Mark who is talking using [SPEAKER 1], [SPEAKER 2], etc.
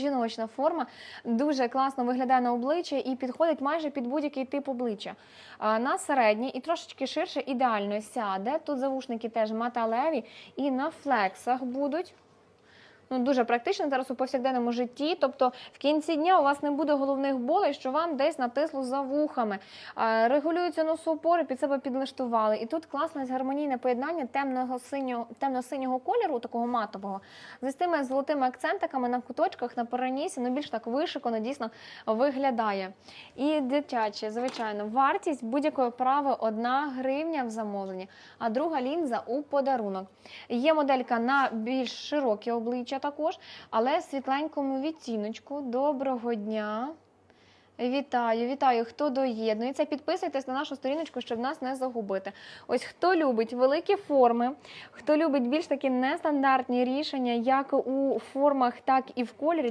[SPEAKER 1] Жіночна форма дуже класно виглядає на обличчя і підходить майже під будь-який тип обличчя. На середній і трошечки ширше ідеально сяде. Тут завушники теж металеві і на флексах будуть. Ну, дуже практично зараз у повсякденному житті. Тобто в кінці дня у вас не буде головних болей, що вам десь натисло за вухами. Регулюються носоупори, під себе підлаштували. І тут класне гармонійне поєднання темного синього темно-синього кольору, такого матового, з тими золотими акцентиками на куточках, на перенісі, ну більш так вишикано дійсно виглядає. І дитяче, звичайно, вартість будь-якої оправи 1 гривня в замовленні, а друга лінза у подарунок. Є моделька на більш широке обличчя також, але світленькому відтіночку. Доброго дня. Вітаю, вітаю, хто доєднується. Підписуйтесь на нашу сторіночку, щоб нас не загубити. Ось хто любить великі форми, хто любить більш такі нестандартні рішення, як у формах, так і в кольорі.